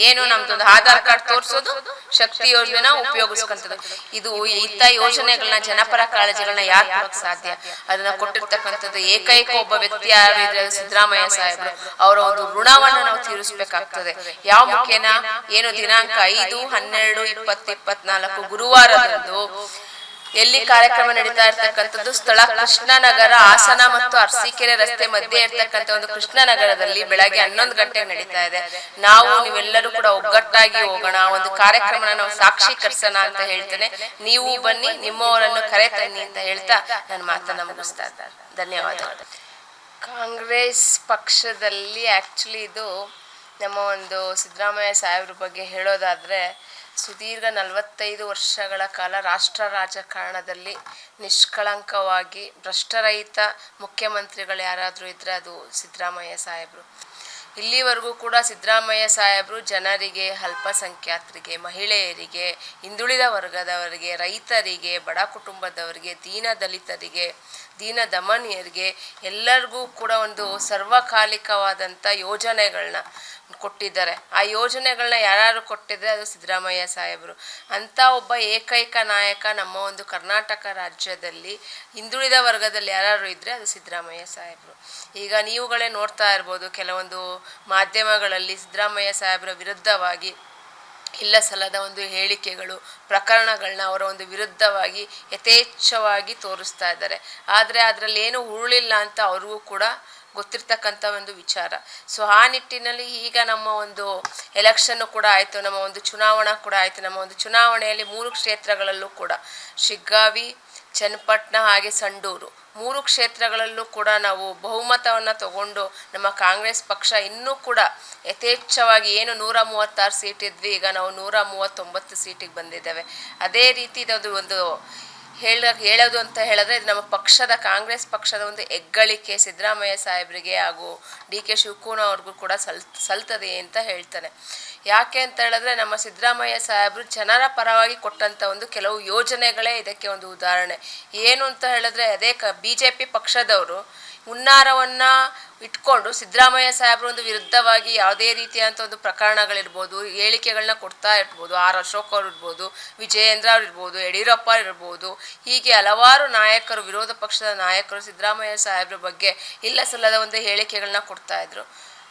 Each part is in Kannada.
ಏನು ನಮ್ದೊಂದು ಆಧಾರ್ ಕಾರ್ಡ್ ತೋರಿಸೋದು? ಶಕ್ತಿ ಯೋಜನೆನ ಉಪಯೋಗಿಸ್ಕೊಂತದ್ದು. ಇದು ಇಂಥ ಯೋಜನೆಗಳನ್ನ ಜನಪರ ಕಾಳಜಿಗಳನ್ನ ಯಾಕೆ ಕೊಡಕ್ ಸಾಧ್ಯ? ಅದನ್ನ ಕೊಟ್ಟಿರ್ತಕ್ಕಂಥದ್ದು ಏಕೈಕ ಒಬ್ಬ ವ್ಯಕ್ತಿ ಯಾರು ಇದ್ರೆ ಅದು ಸಿದ್ದರಾಮಯ್ಯ ಸಾಹೇಬರು. ಅವರ ಒಂದು ಋಣವನ್ನ ನಾವು ತೀರಿಸಬೇಕಾಗ್ತದೆ. ಯಾವ ಮುಖ್ಯನ ಏನು ದಿನಾಂಕ ಐದು, ಹನ್ನೆರಡು, ಇಪ್ಪತ್ತು, ಇಪ್ಪತ್ನಾಲ್ಕು, ಗುರುವಾರದಂದು ಎಲ್ಲಿ ಕಾರ್ಯಕ್ರಮ ನಡೀತಾ ಇರ್ತಕ್ಕಂಥದ್ದು, ಸ್ಥಳ ಕೃಷ್ಣನಗರ, ಹಾಸನ ಮತ್ತು ಅರಸೀಕೆರೆ ರಸ್ತೆ ಮಧ್ಯೆ ಇರ್ತಕ್ಕಂಥ ಒಂದು ಕೃಷ್ಣನಗರದಲ್ಲಿ ಬೆಳಗ್ಗೆ ಹನ್ನೊಂದು ಗಂಟೆಗೆ ನಡೀತಾ ಇದೆ. ನಾವು ನೀವೆಲ್ಲರೂ ಕೂಡ ಒಗ್ಗಟ್ಟಾಗಿ ಹೋಗೋಣ, ಒಂದು ಕಾರ್ಯಕ್ರಮನ ನಾವು ಸಾಕ್ಷೀಕರಿಸೋಣ ಅಂತ ಹೇಳ್ತೇನೆ. ನೀವು ಬನ್ನಿ, ನಿಮ್ಮವರನ್ನು ಕರೆ ತನ್ನಿ ಅಂತ ಹೇಳ್ತಾ ನನ್ನ ಮಾತನ್ನ ಮುಗಿಸ್ತಾ ಇದ್ದಾರೆ ಧನ್ಯವಾದಗಳು. ಕಾಂಗ್ರೆಸ್ ಪಕ್ಷದಲ್ಲಿ ಆ್ಯಕ್ಚುಲಿ ಇದು ನಮ್ಮ ಒಂದು ಸಿದ್ದರಾಮಯ್ಯ ಸಾಹೇಬ್ರ ಬಗ್ಗೆ ಹೇಳೋದಾದರೆ ಸುದೀರ್ಘ ನಲವತ್ತೈದು ವರ್ಷಗಳ ಕಾಲ ರಾಷ್ಟ್ರ ರಾಜಕಾರಣದಲ್ಲಿ ನಿಷ್ಕಳಂಕವಾಗಿ ಭ್ರಷ್ಟರಹಿತ ಮುಖ್ಯಮಂತ್ರಿಗಳು ಯಾರಾದರೂ ಇದ್ದರೆ ಅದು ಸಿದ್ದರಾಮಯ್ಯ ಸಾಹೇಬರು. ಇಲ್ಲಿವರೆಗೂ ಕೂಡ ಸಿದ್ದರಾಮಯ್ಯ ಸಾಹೇಬರು ಜನರಿಗೆ, ಅಲ್ಪಸಂಖ್ಯಾತರಿಗೆ, ಮಹಿಳೆಯರಿಗೆ, ಹಿಂದುಳಿದ ವರ್ಗದವರಿಗೆ, ರೈತರಿಗೆ, ಬಡ ಕುಟುಂಬದವರಿಗೆ, ದೀನ ದಲಿತರಿಗೆ ದೀನ ದಮನಿಯರಿಗೆ ಎಲ್ಲರಿಗೂ ಕೂಡ ಒಂದು ಸರ್ವಕಾಲಿಕವಾದಂಥ ಯೋಜನೆಗಳನ್ನ ಕೊಟ್ಟಿದ್ದಾರೆ. ಆ ಯೋಜನೆಗಳನ್ನ ಯಾರು ಕೊಟ್ಟಿದ್ರೆ ಅದು ಸಿದ್ದರಾಮಯ್ಯ ಸಾಹೇಬರು. ಅಂಥ ಒಬ್ಬ ಏಕೈಕ ನಾಯಕ ನಮ್ಮ ಒಂದು ಕರ್ನಾಟಕ ರಾಜ್ಯದಲ್ಲಿ, ಹಿಂದುಳಿದ ವರ್ಗದಲ್ಲಿ ಯಾರು ಇದ್ದರೆ ಅದು ಸಿದ್ದರಾಮಯ್ಯ ಸಾಹೇಬರು. ಈಗ ನೀವುಗಳೇ ನೋಡ್ತಾ ಇರ್ಬೋದು ಕೆಲವೊಂದು ಮಾಧ್ಯಮಗಳಲ್ಲಿ ಸಿದ್ದರಾಮಯ್ಯ ಸಾಹೇಬರ ವಿರುದ್ಧವಾಗಿ ಇಲ್ಲ ಸಲ್ಲದ ಒಂದು ಹೇಳಿಕೆಗಳು ಪ್ರಕರಣಗಳನ್ನ ಅವರ ಒಂದು ವಿರುದ್ಧವಾಗಿ ಯಥೇಚ್ಛವಾಗಿ ತೋರಿಸ್ತಾ ಇದ್ದಾರೆ. ಆದರೆ ಅದರಲ್ಲಿ ಏನು ಉರುಳಿಲ್ಲ ಅಂತ ಅವ್ರಿಗೂ ಕೂಡ ಗೊತ್ತಿರ್ತಕ್ಕಂಥ ಒಂದು ವಿಚಾರ. ಸೊ ಆ ನಿಟ್ಟಿನಲ್ಲಿ ಈಗ ನಮ್ಮ ಒಂದು ಎಲೆಕ್ಷನ್ನು ಕೂಡ ಆಯಿತು, ನಮ್ಮ ಒಂದು ಚುನಾವಣಾ ಕೂಡ ಆಯಿತು. ನಮ್ಮ ಒಂದು ಚುನಾವಣೆಯಲ್ಲಿ ಮೂರು ಕ್ಷೇತ್ರಗಳಲ್ಲೂ ಕೂಡ, ಶಿಗ್ಗಾವಿ ಚನ್ನಪಟ್ಟಣ ಹಾಗೆ ಸಂಡೂರು. ಮೂರು ಕ್ಷೇತ್ರಗಳಲ್ಲೂ ಕೂಡ ನಾವು ಬಹುಮತವನ್ನು ತಗೊಂಡು ನಮ್ಮ ಕಾಂಗ್ರೆಸ್ ಪಕ್ಷ ಇನ್ನೂ ಕೂಡ ಯಥೇಚ್ಛವಾಗಿ ಏನು ನೂರ ಮೂವತ್ತಾರು ಸೀಟ್ ಇದ್ವಿ, ಈಗ ನಾವು ನೂರ ಮೂವತ್ತೊಂಬತ್ತು ಸೀಟಿಗೆ ಬಂದಿದ್ದೇವೆ. ಅದೇ ರೀತಿ ಇದೊಂದು ಒಂದು ಹೇಳ, ಹೇಳೋದು ಅಂತ ಹೇಳಿದ್ರೆ ಇದು ನಮ್ಮ ಪಕ್ಷದ, ಕಾಂಗ್ರೆಸ್ ಪಕ್ಷದ ಒಂದು ಹೆಗ್ಗಳಿಕೆ. ಸಿದ್ದರಾಮಯ್ಯ ಸಾಹೇಬರಿಗೆ ಹಾಗೂ ಡಿ ಕೆ ಶಿವಕುಮಾರ್ ಅವ್ರಿಗೂ ಕೂಡ ಸಲ್, ಸಲ್ತದೆ ಅಂತ ಹೇಳ್ತಾನೆ. ಯಾಕೆ ಅಂತ ಹೇಳಿದ್ರೆ ನಮ್ಮ ಸಿದ್ದರಾಮಯ್ಯ ಸಾಹೇಬರು ಜನರ ಪರವಾಗಿ ಕೊಟ್ಟಂಥ ಒಂದು ಕೆಲವು ಯೋಜನೆಗಳೇ ಇದಕ್ಕೆ ಒಂದು ಉದಾಹರಣೆ. ಏನು ಅಂತ ಹೇಳಿದ್ರೆ ಅದೇ ಕ, ಬಿ ಜೆ ಪಿ ಪಕ್ಷದವರು ಹುನ್ನಾರವನ್ನು ಇಟ್ಕೊಂಡು ಸಿದ್ದರಾಮಯ್ಯ ಸಾಹೇಬ್ರ ಒಂದು ವಿರುದ್ಧವಾಗಿ ಯಾವುದೇ ರೀತಿಯಾದಂಥ ಒಂದು ಪ್ರಕರಣಗಳಿರ್ಬೋದು ಹೇಳಿಕೆಗಳನ್ನ ಕೊಡ್ತಾ ಇರ್ಬೋದು, ಆರ್ ಅಶೋಕ್ ಅವರು ಇರ್ಬೋದು, ವಿಜಯೇಂದ್ರ ಅವ್ರು ಇರ್ಬೋದು, ಯಡಿಯೂರಪ್ಪ ಇರ್ಬೋದು, ಹೀಗೆ ಹಲವಾರು ನಾಯಕರು, ವಿರೋಧ ಪಕ್ಷದ ನಾಯಕರು ಸಿದ್ದರಾಮಯ್ಯ ಸಾಹೇಬ್ರ ಬಗ್ಗೆ ಇಲ್ಲ ಸಲ್ಲದ ಒಂದು ಹೇಳಿಕೆಗಳನ್ನ ಕೊಡ್ತಾ ಇದ್ರು.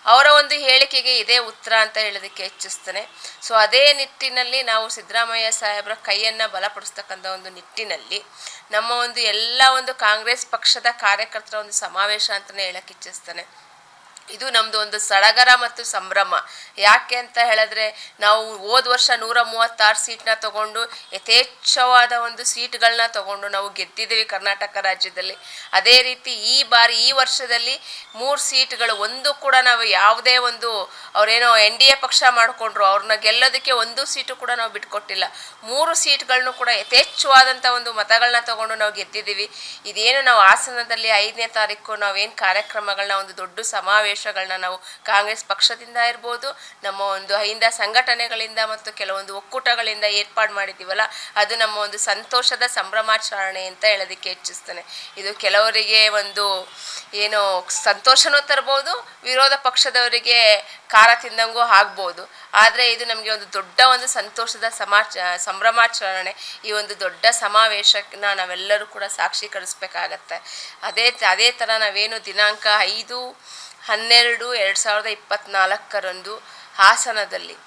ಅವರ ಒಂದು ಹೇಳಿಕೆಗೆ ಇದೇ ಉತ್ತರ ಅಂತ ಹೇಳೋದಕ್ಕೆ ಹೆಚ್ಚಿಸ್ತೇನೆ ಸೊ ಅದೇ ನಿಟ್ಟಿನಲ್ಲಿ ನಾವು ಸಿದ್ದರಾಮಯ್ಯ ಸಾಹೇಬರ ಕೈಯನ್ನು ಬಲಪಡಿಸ್ತಕ್ಕಂಥ ಒಂದು ನಿಟ್ಟಿನಲ್ಲಿ ನಮ್ಮ ಒಂದು ಎಲ್ಲ ಒಂದು ಕಾಂಗ್ರೆಸ್ ಪಕ್ಷದ ಕಾರ್ಯಕರ್ತರ ಒಂದು ಸಮಾವೇಶ ಅಂತಲೇ ಹೇಳಕ್ಕೆ ಇಚ್ಛಿಸ್ತೇನೆ. ಇದು ನಮ್ಮದು ಒಂದು ಸಡಗರ ಮತ್ತು ಸಂಭ್ರಮ. ಯಾಕೆ ಅಂತ ಹೇಳಿದ್ರೆ, ನಾವು ಹೋದ ವರ್ಷ ನೂರ ಮೂವತ್ತಾರು ಸೀಟ್ನ ತಗೊಂಡು, ಯಥೇಚ್ಛವಾದ ಒಂದು ಸೀಟ್ಗಳನ್ನ ತಗೊಂಡು ನಾವು ಗೆದ್ದಿದ್ದೀವಿ ಕರ್ನಾಟಕ ರಾಜ್ಯದಲ್ಲಿ. ಅದೇ ರೀತಿ ಈ ಬಾರಿ, ಈ ವರ್ಷದಲ್ಲಿ ಮೂರು ಸೀಟ್ಗಳು, ಒಂದು ಕೂಡ ನಾವು ಯಾವುದೇ ಒಂದು ಅವರೇನೋ ಎನ್ ಡಿ ಎ ಪಕ್ಷ ಮಾಡಿಕೊಂಡ್ರು, ಅವ್ರನ್ನ ಗೆಲ್ಲೋದಕ್ಕೆ ಒಂದು ಸೀಟು ಕೂಡ ನಾವು ಬಿಟ್ಕೊಟ್ಟಿಲ್ಲ. ಮೂರು ಸೀಟ್ಗಳನ್ನು ಕೂಡ ಯಥೇಚ್ಛವಾದಂಥ ಒಂದು ಮತಗಳನ್ನ ತಗೊಂಡು ನಾವು ಗೆದ್ದಿದ್ದೀವಿ. ಇದೇನು ನಾವು ಹಾಸನದಲ್ಲಿ ಐದನೇ ತಾರೀಕು ನಾವೇನು ಕಾರ್ಯಕ್ರಮಗಳನ್ನ, ಒಂದು ದೊಡ್ಡ ಸಮಾವೇಶಗಳನ್ನ ನಾವು ಕಾಂಗ್ರೆಸ್ ಪಕ್ಷದಿಂದ ಇರ್ಬೋದು, ನಮ್ಮ ಒಂದು ಅಹಿಂದ ಸಂಘಟನೆಗಳಿಂದ ಮತ್ತು ಕೆಲವೊಂದು ಒಕ್ಕೂಟಗಳಿಂದ ಏರ್ಪಾಡು ಮಾಡಿದ್ದೀವಲ್ಲ, ಅದು ನಮ್ಮ ಒಂದು ಸಂತೋಷದ ಸಂಭ್ರಮಾಚರಣೆ ಅಂತ ಹೇಳೋದಕ್ಕೆ ಹೆಚ್ಚಿಸ್ತೇನೆ ಇದು ಕೆಲವರಿಗೆ ಒಂದು ಏನು ಸಂತೋಷನೂ ತರ್ಬೋದು, ವಿರೋಧ ಪಕ್ಷದವರಿಗೆ ಖಾರ ತಿಂದಂಗೂ ಆಗ್ಬೋದು. ಆದರೆ ಇದು ನಮಗೆ ಒಂದು ದೊಡ್ಡ ಒಂದು ಸಂತೋಷದ ಸಮಾಚ, ಸಂಭ್ರಮಾಚರಣೆ. ಈ ಒಂದು ದೊಡ್ಡ ಸಮಾವೇಶನ ನಾವೆಲ್ಲರೂ ಕೂಡ ಸಾಕ್ಷೀಕರಿಸ್ಬೇಕಾಗತ್ತೆ. ಅದೇ ಅದೇ ಥರ ನಾವೇನು ದಿನಾಂಕ ಐದು ಹನ್ನೆರಡು ಎರಡು ಸಾವಿರದ ಇಪ್ಪತ್ತ್ನಾಲ್ಕರಂದು ಹಾಸನದಲ್ಲಿ.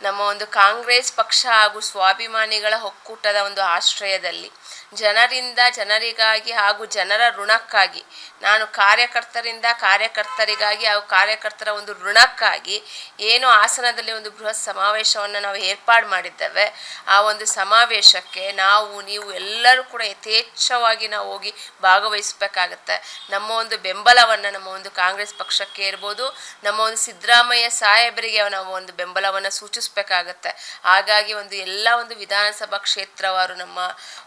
ನಮ್ಮ ಒಂದು ಕಾಂಗ್ರೆಸ್ ಪಕ್ಷ ಹಾಗೂ ಸ್ವಾಭಿಮಾನಿಗಳ ಒಕ್ಕೂಟದ ಒಂದು ಆಶ್ರಯದಲ್ಲಿ ಜನರಿಂದ, ಜನರಿಗಾಗಿ ಹಾಗೂ ಜನರ ಋಣಕ್ಕಾಗಿ, ನಾನು ಕಾರ್ಯಕರ್ತರಿಂದ ಕಾರ್ಯಕರ್ತರಿಗಾಗಿ ಹಾಗೂ ಕಾರ್ಯಕರ್ತರ ಒಂದು ಋಣಕ್ಕಾಗಿ ಏನು ಹಾಸನದಲ್ಲಿ ಒಂದು ಬೃಹತ್ ಸಮಾವೇಶವನ್ನು ನಾವು ಏರ್ಪಾಡು ಮಾಡಿದ್ದೇವೆ, ಆ ಒಂದು ಸಮಾವೇಶಕ್ಕೆ ನಾವು, ನೀವು ಎಲ್ಲರೂ ಕೂಡ ಯಥೇಚ್ಛವಾಗಿ ನಾವು ಹೋಗಿ ಭಾಗವಹಿಸಬೇಕಾಗತ್ತೆ. ನಮ್ಮ ಒಂದು ಬೆಂಬಲವನ್ನು ನಮ್ಮ ಒಂದು ಕಾಂಗ್ರೆಸ್ ಪಕ್ಷಕ್ಕೆ ಇರ್ಬೋದು ನಮ್ಮ ಒಂದು ಸಿದ್ದರಾಮಯ್ಯ ಸಾಹೇಬರಿಗೆ ನಾವು ಒಂದು ಬೆಂಬಲವನ್ನು ಸೂಚಿಸಬೇಕಾಗತ್ತೆ ಹಾಗಾಗಿ ಒಂದು ಎಲ್ಲ ಒಂದು ವಿಧಾನಸಭಾ ಕ್ಷೇತ್ರವಾರು ನಮ್ಮ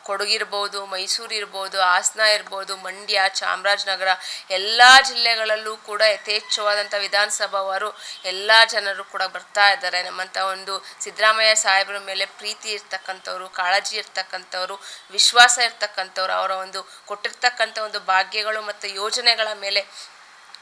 ಕೊಡಗಿರ್ಬೋದು, ಮೈಸೂರು ಇರ್ಬೋದು, ಹಾಸನ ಇರ್ಬೋದು, ಮಂಡ್ಯ, ಚಾಮರಾಜನಗರ, ಎಲ್ಲ ಜಿಲ್ಲೆಗಳಲ್ಲೂ ಕೂಡ ಯಥೇಚ್ಛವಾದಂಥ ವಿಧಾನಸಭಾವಾರು ಎಲ್ಲ ಜನರು ಕೂಡ ಬರ್ತಾ ಇದ್ದಾರೆ. ನಮ್ಮಂಥ ಒಂದು ಸಿದ್ದರಾಮಯ್ಯ ಸಾಹೇಬರ ಮೇಲೆ ಪ್ರೀತಿ ಇರ್ತಕ್ಕಂಥವ್ರು, ಕಾಳಜಿ ಇರ್ತಕ್ಕಂಥವ್ರು, ವಿಶ್ವಾಸ ಇರ್ತಕ್ಕಂಥವ್ರು, ಅವರ ಒಂದು ಕೊಟ್ಟಿರ್ತಕ್ಕಂಥ ಒಂದು ಭಾಗ್ಯಗಳು ಮತ್ತು ಯೋಜನೆಗಳ ಮೇಲೆ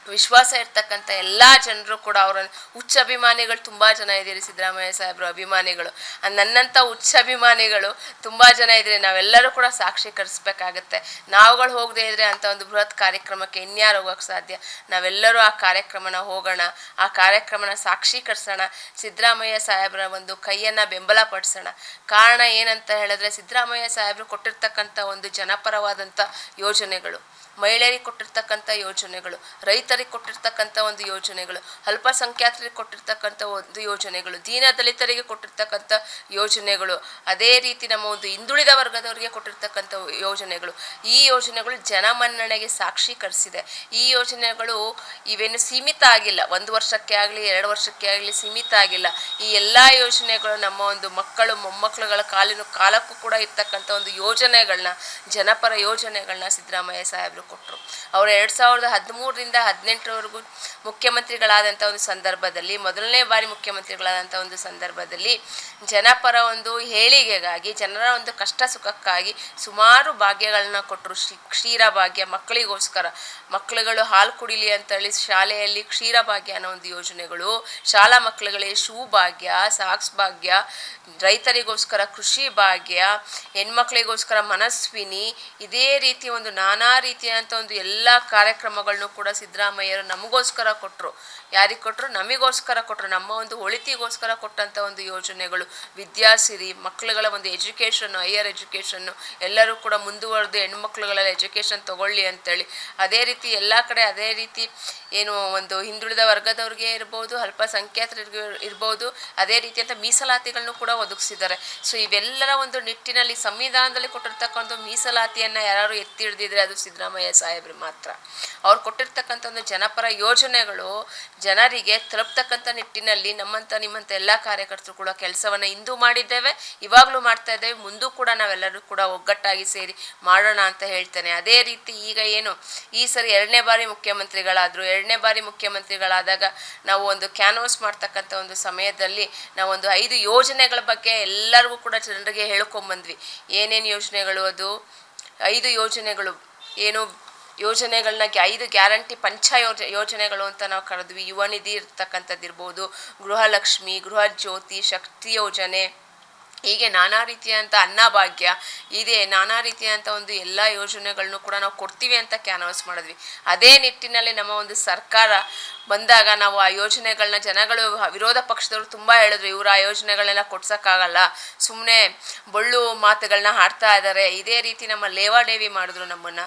ವಿಶ್ವಾಸ ಇರ್ತಕ್ಕಂಥ ಎಲ್ಲ ಜನರು ಕೂಡ ಅವರ ಹುಚ್ಚ ಅಭಿಮಾನಿಗಳು ತುಂಬ ಜನ ಇದ್ದೀರಿ ಸಿದ್ದರಾಮಯ್ಯ ಸಾಹೇಬ್ರು ಅಭಿಮಾನಿಗಳು. ನನ್ನಂಥ ಹುಚ್ಚ ಅಭಿಮಾನಿಗಳು ತುಂಬ ಜನ ಇದ್ದೀರಿ. ನಾವೆಲ್ಲರೂ ಕೂಡ ಸಾಕ್ಷೀಕರಿಸ್ಬೇಕಾಗತ್ತೆ. ನಾವುಗಳು ಹೋಗದೇ ಇದ್ರೆ ಅಂತ ಒಂದು ಬೃಹತ್ ಕಾರ್ಯಕ್ರಮಕ್ಕೆ ಇನ್ಯಾರು ಹೋಗೋಕ್ಕೆ ಸಾಧ್ಯ? ನಾವೆಲ್ಲರೂ ಆ ಕಾರ್ಯಕ್ರಮನ ಹೋಗೋಣ, ಆ ಕಾರ್ಯಕ್ರಮನ ಸಾಕ್ಷೀಕರಿಸೋಣ, ಸಿದ್ದರಾಮಯ್ಯ ಸಾಹೇಬರ ಒಂದು ಕೈಯನ್ನು ಬೆಂಬಲ ಪಡಿಸೋಣ ಕಾರಣ ಏನಂತ ಹೇಳಿದ್ರೆ ಸಿದ್ದರಾಮಯ್ಯ ಸಾಹೇಬರು ಕೊಟ್ಟಿರ್ತಕ್ಕಂಥ ಒಂದು ಜನಪರವಾದಂಥ ಯೋಜನೆಗಳು. ಮಹಿಳೆಯರಿಗೆ ಕೊಟ್ಟಿರ್ತಕ್ಕಂಥ ಯೋಜನೆಗಳು, ರೈತರಿಗೆ ಕೊಟ್ಟಿರ್ತಕ್ಕಂಥ ಒಂದು ಯೋಜನೆಗಳು, ಅಲ್ಪಸಂಖ್ಯಾತರಿಗೆ ಕೊಟ್ಟಿರ್ತಕ್ಕಂಥ ಒಂದು ಯೋಜನೆಗಳು, ದೀನ ದಲಿತರಿಗೆ ಕೊಟ್ಟಿರ್ತಕ್ಕಂಥ ಯೋಜನೆಗಳು, ಅದೇ ರೀತಿ ನಮ್ಮ ಒಂದು ಹಿಂದುಳಿದ ವರ್ಗದವರಿಗೆ ಕೊಟ್ಟಿರ್ತಕ್ಕಂಥ ಯೋಜನೆಗಳು. ಈ ಯೋಜನೆಗಳು ಜನಮನ್ನಣೆಗೆ ಸಾಕ್ಷೀಕರಿಸಿದೆ ಈ ಯೋಜನೆಗಳು ಇವೇನು ಸೀಮಿತ ಆಗಿಲ್ಲ. ಒಂದು ವರ್ಷಕ್ಕೆ ಆಗಲಿ, ಎರಡು ವರ್ಷಕ್ಕೆ ಆಗಲಿ ಸೀಮಿತ ಆಗಿಲ್ಲ. ಈ ಎಲ್ಲ ಯೋಜನೆಗಳು ನಮ್ಮ ಒಂದು ಮಕ್ಕಳು, ಮೊಮ್ಮಕ್ಕಳುಗಳ ಕಾಲಿನ ಕಾಲಕ್ಕೂ ಕೂಡ ಇರ್ತಕ್ಕಂಥ ಒಂದು ಯೋಜನೆಗಳನ್ನ, ಜನಪರ ಯೋಜನೆಗಳನ್ನ ಸಿದ್ದರಾಮಯ್ಯ ಸಾಹೇಬರು ಕೊಟ್ಟರು ಅವರು ಎರಡು ಸಾವಿರದ ಹದಿಮೂರರಿಂದ ಹದಿನೆಂಟರವರೆಗೂ ಮುಖ್ಯಮಂತ್ರಿಗಳಾದಂಥ ಒಂದು ಸಂದರ್ಭದಲ್ಲಿ, ಮೊದಲನೇ ಬಾರಿ ಮುಖ್ಯಮಂತ್ರಿಗಳಾದಂಥ ಒಂದು ಸಂದರ್ಭದಲ್ಲಿ ಜನಪರ ಒಂದು ಹೇಳಿಗೆಗಾಗಿ, ಜನರ ಒಂದು ಕಷ್ಟ ಸುಖಕ್ಕಾಗಿ ಸುಮಾರು ಭಾಗ್ಯಗಳನ್ನ ಕೊಟ್ಟರು ಶ್ರೀ, ಕ್ಷೀರ ಭಾಗ್ಯ, ಮಕ್ಕಳಿಗೋಸ್ಕರ, ಮಕ್ಕಳುಗಳು ಹಾಲು ಕುಡಿಲಿ ಅಂತೇಳಿ ಶಾಲೆಯಲ್ಲಿ ಕ್ಷೀರ ಭಾಗ್ಯ ಅನ್ನೋ ಒಂದು ಯೋಜನೆಗಳು, ಶಾಲಾ ಮಕ್ಕಳುಗಳಿಗೆ ಶೂ ಭಾಗ್ಯ, ಸಾಕ್ಸ್ ಭಾಗ್ಯ, ರೈತರಿಗೋಸ್ಕರ ಕೃಷಿ ಭಾಗ್ಯ, ಹೆಣ್ಮಕ್ಳಿಗೋಸ್ಕರ ಮನಸ್ವಿನಿ, ಇದೇ ರೀತಿ ಒಂದು ನಾನಾ ರೀತಿಯಾದಂಥ ಒಂದು ಎಲ್ಲ ಕಾರ್ಯಕ್ರಮಗಳನ್ನು ಕೂಡ ಸಿದ್ದರಾಮಯ್ಯರು ನಮಗೋಸ್ಕರ ಕೊಟ್ಟರು ಯಾರಿಗೆ ಕೊಟ್ಟರು ನಮಗೋಸ್ಕರ ಕೊಟ್ಟರು ನಮ್ಮ ಒಂದು ಒಳಿತಿಗೋಸ್ಕರ ಕೊಟ್ಟಂಥ ಒಂದು ಯೋಜನೆಗಳು. ವಿದ್ಯಾಸಿರಿ ಮಕ್ಕಳುಗಳ ಒಂದು ಎಜುಕೇಷನ್ನು, ಹೈಯರ್ ಎಜುಕೇಷನ್ನು ಎಲ್ಲರೂ ಕೂಡ ಮುಂದುವರೆದು ಹೆಣ್ಮಕ್ಳುಗಳೆಲ್ಲ ಎಜುಕೇಷನ್ ತಗೊಳ್ಳಿ ಅಂತೇಳಿ. ಅದೇ ರೀತಿ ಎಲ್ಲ ಕಡೆ ಅದೇ ರೀತಿ ಏನು ಒಂದು ಹಿಂದುಳಿದ ವರ್ಗದವ್ರಿಗೆ ಇರ್ಬೋದು, ಅಲ್ಪಸಂಖ್ಯಾತರಿಗೆ ಇರ್ಬೋದು, ಅದೇ ರೀತಿಯಂಥ ಮೀಸಲಾತಿಗಳನ್ನು ಕೂಡ ಒದಗಿಸಿದ್ದಾರೆ. ಸೊ ಇವೆಲ್ಲರ ಒಂದು ನಿಟ್ಟಿನಲ್ಲಿ ಸಂವಿಧಾನದಲ್ಲಿ ಕೊಟ್ಟಿರ್ತಕ್ಕಂಥ ಮೀಸಲಾತಿಯನ್ನು ಯಾರು ಎತ್ತಿ ಹಿಡಿದಿದ್ರೆ ಅದು ಸಿದ್ದರಾಮಯ್ಯ ಸಾಹೇಬ್ರು ಮಾತ್ರ. ಅವ್ರು ಕೊಟ್ಟಿರ್ತಕ್ಕಂಥ ಒಂದು ಜನಪರ ಯೋಜನೆಗಳು ಜನರಿಗೆ ತಲುಪ್ತಕ್ಕಂಥ ನಿಟ್ಟಿನಲ್ಲಿ ನಮ್ಮಂಥ ನಿಮ್ಮಂಥ ಎಲ್ಲ ಕಾರ್ಯಕರ್ತರು ಕೂಡ ಕೆಲಸವನ್ನು ಇಂದು ಮಾಡಿದ್ದೇವೆ, ಇವಾಗಲೂ ಮಾಡ್ತಾ ಇದ್ದೇವೆ, ಮುಂದೂ ಕೂಡ ನಾವೆಲ್ಲರೂ ಕೂಡ ಒಗ್ಗಟ್ಟಾಗಿ ಸೇರಿ ಮಾಡೋಣ ಅಂತ ಹೇಳ್ತೇನೆ. ಅದೇ ರೀತಿ ಈಗ ಏನು, ಈ ಸರಿ ಎರಡನೇ ಬಾರಿ ಮುಖ್ಯಮಂತ್ರಿಗಳಾದರು, ಎರಡನೇ ಬಾರಿ ಮುಖ್ಯಮಂತ್ರಿಗಳಾದಾಗ ನಾವು ಒಂದು ಕ್ಯಾನ್ವಸ್ ಮಾಡ್ತಕ್ಕಂಥ ಒಂದು ಸಮಯದಲ್ಲಿ ನಾವೊಂದು ಐದು ಯೋಜನೆಗಳ ಬಗ್ಗೆ ಎಲ್ಲರಿಗೂ ಕೂಡ ಜನರಿಗೆ ಹೇಳ್ಕೊಂಬಂದ್ವಿ. ಏನೇನು ಯೋಜನೆಗಳು ಅದು? ಐದು ಯೋಜನೆಗಳು ಏನು ಯೋಜನೆಗಳನ್ನ ಐದು ಗ್ಯಾರಂಟಿ ಪಂಚ ಯೋಜ, ಯೋಜನೆಗಳು ಅಂತ ನಾವು ಕರೆದ್ವಿ. ಯುವ ನಿಧಿ ಇರ್ತಕ್ಕಂಥದ್ದು ಇರ್ಬೋದು ಗೃಹಲಕ್ಷ್ಮಿ, ಗೃಹ ಜ್ಯೋತಿ, ಶಕ್ತಿ ಯೋಜನೆ. ಹೀಗೆ ನಾನಾ ರೀತಿಯಾದಂಥ ಅನ್ನಭಾಗ್ಯ ಇದೆ ನಾನಾ ರೀತಿಯಾದಂಥ ಒಂದು ಎಲ್ಲ ಯೋಜನೆಗಳನ್ನು ಕೂಡ ನಾವು ಕೊಡ್ತೀವಿ ಅಂತ ಕ್ಯಾನ್ವಾಸ್ ಮಾಡಿದ್ವಿ. ಅದೇ ನಿಟ್ಟಿನಲ್ಲಿ ನಮ್ಮ ಒಂದು ಸರ್ಕಾರ ಬಂದಾಗ ನಾವು ಆ ಯೋಜನೆಗಳನ್ನ ಜನಗಳು ವಿರೋಧ ಪಕ್ಷದವರು ತುಂಬ ಹೇಳಿದ್ರು, ಇವರು ಆ ಯೋಜನೆಗಳನ್ನೆಲ್ಲ ಕೊಡ್ಸೋಕ್ಕಾಗಲ್ಲ ಸುಮ್ಮನೆ ಬೊಳ್ಳು ಮಾತುಗಳನ್ನ ಹಾಡ್ತಾ ಇದ್ದಾರೆ ಇದೇ ರೀತಿ ನಮ್ಮ ಲೇವಾಡೇವಿ ಮಾಡಿದ್ರು ನಮ್ಮನ್ನು.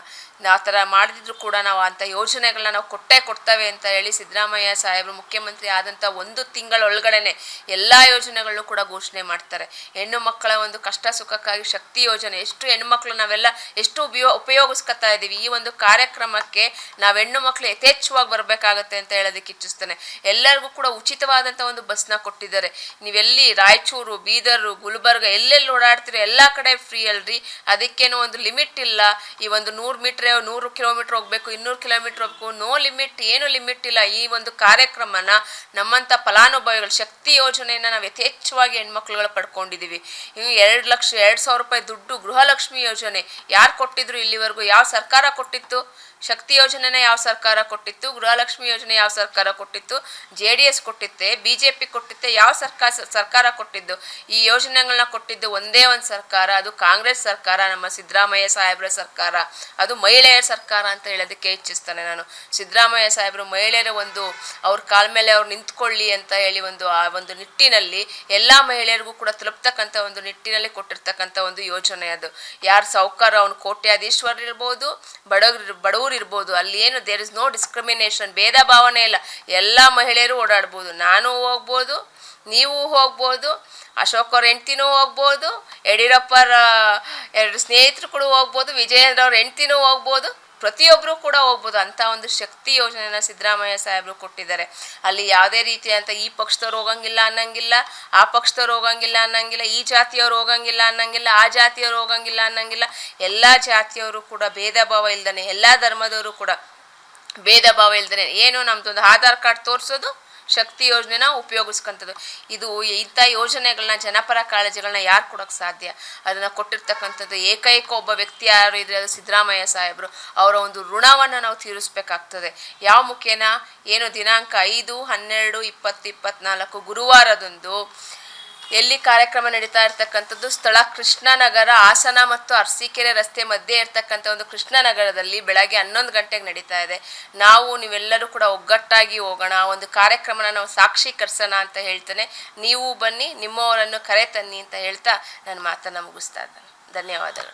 ಆ ಥರ ಮಾಡಿದ್ರು ಕೂಡ ನಾವು ಅಂಥ ಯೋಜನೆಗಳನ್ನ ನಾವು ಕೊಟ್ಟೇ ಕೊಡ್ತವೆ ಅಂತ ಹೇಳಿ ಸಿದ್ದರಾಮಯ್ಯ ಸಾಹೇಬರು ಮುಖ್ಯಮಂತ್ರಿ ಆದಂಥ ಒಂದು ತಿಂಗಳ ಒಳಗಡೆನೆ ಎಲ್ಲ ಯೋಜನೆಗಳನ್ನು ಕೂಡ ಘೋಷಣೆ ಮಾಡ್ತಾರೆ. ಹೆಣ್ಣು ಮಕ್ಕಳ ಒಂದು ಕಷ್ಟ ಸುಖಕ್ಕಾಗಿ ಶಕ್ತಿ ಯೋಜನೆ. ಎಷ್ಟು ಹೆಣ್ಣು ಮಕ್ಕಳು ನಾವೆಲ್ಲ ಎಷ್ಟು ಉಪಯೋ, ಉಪಯೋಗಿಸ್ಕೊತಾ ಇದ್ದೀವಿ. ಈ ಒಂದು ಕಾರ್ಯಕ್ರಮಕ್ಕೆ ನಾವು ಹೆಣ್ಣು ಮಕ್ಕಳು ಯಥೇಚ್ಛವಾಗಿ ಬರಬೇಕಾಗತ್ತೆ ಅಂತ ಹೇಳೋದಕ್ಕೆ ಇಚ್ಛಿಸ್ತೇನೆ. ಎಲ್ಲರಿಗೂ ಕೂಡ ಉಚಿತವಾದಂಥ ಒಂದು ಬಸ್ನ ಕೊಟ್ಟಿದ್ದಾರೆ. ನೀವೆಲ್ಲಿ ರಾಯಚೂರು, ಬೀದರು, ಗುಲ್ಬರ್ಗ ಎಲ್ಲೆಲ್ಲಿ ಓಡಾಡ್ತೀರಿ ಎಲ್ಲ ಕಡೆ ಫ್ರೀ ಅಲ್ರಿ ಅದಕ್ಕೇನು ಒಂದು ಲಿಮಿಟ್ ಇಲ್ಲ. ಈ ಒಂದು ನೂರು ಮೀಟ್ರ್, ನೂರು ಕಿಲೋಮೀಟ್ರ್ ಹೋಗ್ಬೇಕು, ಇನ್ನೂರು ಕಿಲೋಮೀಟ್ರ್ ಹೋಗ್ಬೇಕು, ನೋ ಲಿಮಿಟ್, ಏನು ಲಿಮಿಟ್ ಇಲ್ಲ. ಈ ಒಂದು ಕಾರ್ಯಕ್ರಮನ ನಮ್ಮಂಥ ಫಲಾನುಭವಿಗಳು ಶಕ್ತಿ ಯೋಜನೆಯನ್ನು ನಾವು ಯಥೇಚ್ಛವಾಗಿ ಹೆಣ್ಮಕ್ಳುಗಳು ಪಡ್ಕೊಂಡಿದ್ದೀವಿ. ಇನ್ನು ಎರಡು ಲಕ್ಷ, ಎರಡು ಸಾವಿರ ರೂಪಾಯಿ ದುಡ್ಡು ಗೃಹಲಕ್ಷ್ಮಿ ಯೋಜನೆ ಯಾರು ಕೊಟ್ಟಿದ್ರು ಇಲ್ಲಿವರೆಗೂ? ಯಾವ ಸರ್ಕಾರ ಕೊಟ್ಟಿತ್ತು? ಶಕ್ತಿ ಯೋಜನೆನ ಯಾವ ಸರ್ಕಾರ ಕೊಟ್ಟಿತ್ತು? ಗೃಹಲಕ್ಷ್ಮಿ ಯೋಜನೆ ಯಾವ ಸರ್ಕಾರ ಕೊಟ್ಟಿತ್ತು? ಜೆ ಡಿ ಎಸ್ ಕೊಟ್ಟಿತ್ತೆ, ಬಿ ಜೆ ಪಿ ಕೊಟ್ಟಿತ್ತೆ, ಯಾವ ಸರ್ಕಾರ ಸರ್ಕಾರ ಕೊಟ್ಟಿದ್ದು? ಈ ಯೋಜನೆಗಳನ್ನ ಕೊಟ್ಟಿದ್ದು ಒಂದೇ ಒಂದು ಸರ್ಕಾರ, ಅದು ಕಾಂಗ್ರೆಸ್ ಸರ್ಕಾರ, ನಮ್ಮ ಸಿದ್ದರಾಮಯ್ಯ ಸಾಹೇಬ್ರ ಸರ್ಕಾರ. ಅದು ಮಹಿಳೆಯರ ಸರ್ಕಾರ ಅಂತ ಹೇಳೋದಕ್ಕೆ ಇಚ್ಛಿಸ್ತಾನೆ ನಾನು. ಸಿದ್ದರಾಮಯ್ಯ ಸಾಹೇಬರು ಮಹಿಳೆಯರ ಒಂದು ಅವ್ರ ಕಾಲ ಮೇಲೆ ಅವ್ರು ನಿಂತ್ಕೊಳ್ಳಿ ಅಂತ ಹೇಳಿ ಒಂದು ಆ ಒಂದು ನಿಟ್ಟಿನಲ್ಲಿ ಎಲ್ಲ ಮಹಿಳೆಯರಿಗೂ ಕೂಡ ತಲುಪ್ತಕ್ಕಂಥ ಒಂದು ನಿಟ್ಟಿನಲ್ಲಿ ಕೊಟ್ಟಿರ್ತಕ್ಕಂಥ ಒಂದು ಯೋಜನೆ ಅದು. ಯಾರು ಸಾಹುಕಾರ ಅವ್ನು ಕೋಟ್ಯಾಧೀಶ್ವರ್ ಇರ್ಬೋದು, ಬಡವರು ಬಡವರು ಇರ್ಬೋದು, ಅಲ್ಲಿ ಏನು ದೇರ್ ಇಸ್ ನೋ ಡಿಸ್ಕ್ರಿಮಿನೇಷನ್ ಭೇದ ಭಾವನೆ ಇಲ್ಲ. ಎಲ್ಲ ಮಹಿಳೆಯರು ಓಡಾಡ್ಬೋದು. ನಾನು ಹೋಗ್ಬೋದು, ನೀವು ಹೋಗ್ಬೋದು, ಅಶೋಕ್ ಅವ್ರ ಹೆಂಡ್ತಿನೂ ಹೋಗ್ಬೋದು ಯಡಿಯೂರಪ್ಪರ ಎರಡು ಸ್ನೇಹಿತರು ಕೂಡ ಹೋಗ್ಬೋದು, ವಿಜಯೇಂದ್ರ ಅವ್ರ ಹೆಂಡ್ತಿನೂ ಹೋಗ್ಬೋದು. ಪ್ರತಿಯೊಬ್ಬರು ಕೂಡ ಹೋಗ್ಬೋದು. ಅಂತ ಒಂದು ಶಕ್ತಿ ಯೋಜನೆನ ಸಿದ್ದರಾಮಯ್ಯ ಸಾಹೇಬರು ಕೊಟ್ಟಿದ್ದಾರೆ. ಅಲ್ಲಿ ಯಾವುದೇ ರೀತಿಯಂತ ಈ ಪಕ್ಷದವ್ರು ಹೋಗಂಗಿಲ್ಲ ಅನ್ನಂಗಿಲ್ಲ, ಆ ಪಕ್ಷದವ್ರು ಹೋಗಂಗಿಲ್ಲ ಅನ್ನಂಗಿಲ್ಲ, ಈ ಜಾತಿಯವ್ರು ಹೋಗಂಗಿಲ್ಲ ಅನ್ನಂಗಿಲ್ಲ, ಆ ಜಾತಿಯವ್ರು ಹೋಗಂಗಿಲ್ಲ ಅನ್ನಂಗಿಲ್ಲ, ಎಲ್ಲ ಜಾತಿಯವರು ಕೂಡ ಭೇದ ಭಾವ ಇಲ್ದನೆ, ಎಲ್ಲ ಧರ್ಮದವರು ಕೂಡ ಭೇದ ಭಾವ ಇಲ್ದನೆ. ಏನು ನಮ್ದೊಂದು ಆಧಾರ್ ಕಾರ್ಡ್ ತೋರಿಸೋದು? ಶಕ್ತಿ ಯೋಜನೆನ ಉಪಯೋಗಿಸ್ಕೊಂಥದ್ದು ಇದು ಇಂಥ ಯೋಜನೆಗಳನ್ನ ಜನಪರ ಕಾಳಜಿಗಳನ್ನ ಯಾರು ಕೊಡೋಕ್ಕೆ ಸಾಧ್ಯ? ಅದನ್ನು ಕೊಟ್ಟಿರ್ತಕ್ಕಂಥದ್ದು ಏಕೈಕ ಒಬ್ಬ ವ್ಯಕ್ತಿ ಯಾರು ಇದ್ರೆ ಅದು ಸಿದ್ದರಾಮಯ್ಯ ಸಾಹೇಬರು. ಅವರ ಒಂದು ಋಣವನ್ನು ನಾವು ತೀರಿಸಬೇಕಾಗ್ತದೆ. ಯಾವ ಮುಖೇನ? ಏನು ದಿನಾಂಕ ಐದು, ಹನ್ನೆರಡು, ಇಪ್ಪತ್ತು, ಇಪ್ಪತ್ನಾಲ್ಕು ಗುರುವಾರದಂದು ಎಲ್ಲಿ ಕಾರ್ಯಕ್ರಮ ನಡೀತಾ ಇರ್ತಕ್ಕಂಥದ್ದು, ಸ್ಥಳ ಕೃಷ್ಣನಗರ, ಹಾಸನ ಮತ್ತು ಅರಸೀಕೆರೆ ರಸ್ತೆ ಮಧ್ಯೆ ಇರ್ತಕ್ಕಂಥ ಒಂದು ಕೃಷ್ಣನಗರದಲ್ಲಿ ಬೆಳಗ್ಗೆ ಹನ್ನೊಂದು ಗಂಟೆಗೆ ನಡೀತಾ ಇದೆ. ನಾವು ನೀವೆಲ್ಲರೂ ಕೂಡ ಒಗ್ಗಟ್ಟಾಗಿ ಹೋಗೋಣ, ಒಂದು ಕಾರ್ಯಕ್ರಮನ ನಾವು ಸಾಕ್ಷೀಕರಿಸೋಣ ಅಂತ ಹೇಳ್ತೇನೆ. ನೀವು ಬನ್ನಿ, ನಿಮ್ಮವರನ್ನು ಕರೆ ತನ್ನಿ ಅಂತ ಹೇಳ್ತಾ ನನ್ನ ಮಾತನ್ನು ಮುಗಿಸ್ತಾ ಇದ್ದೇನೆ. ಧನ್ಯವಾದಗಳು.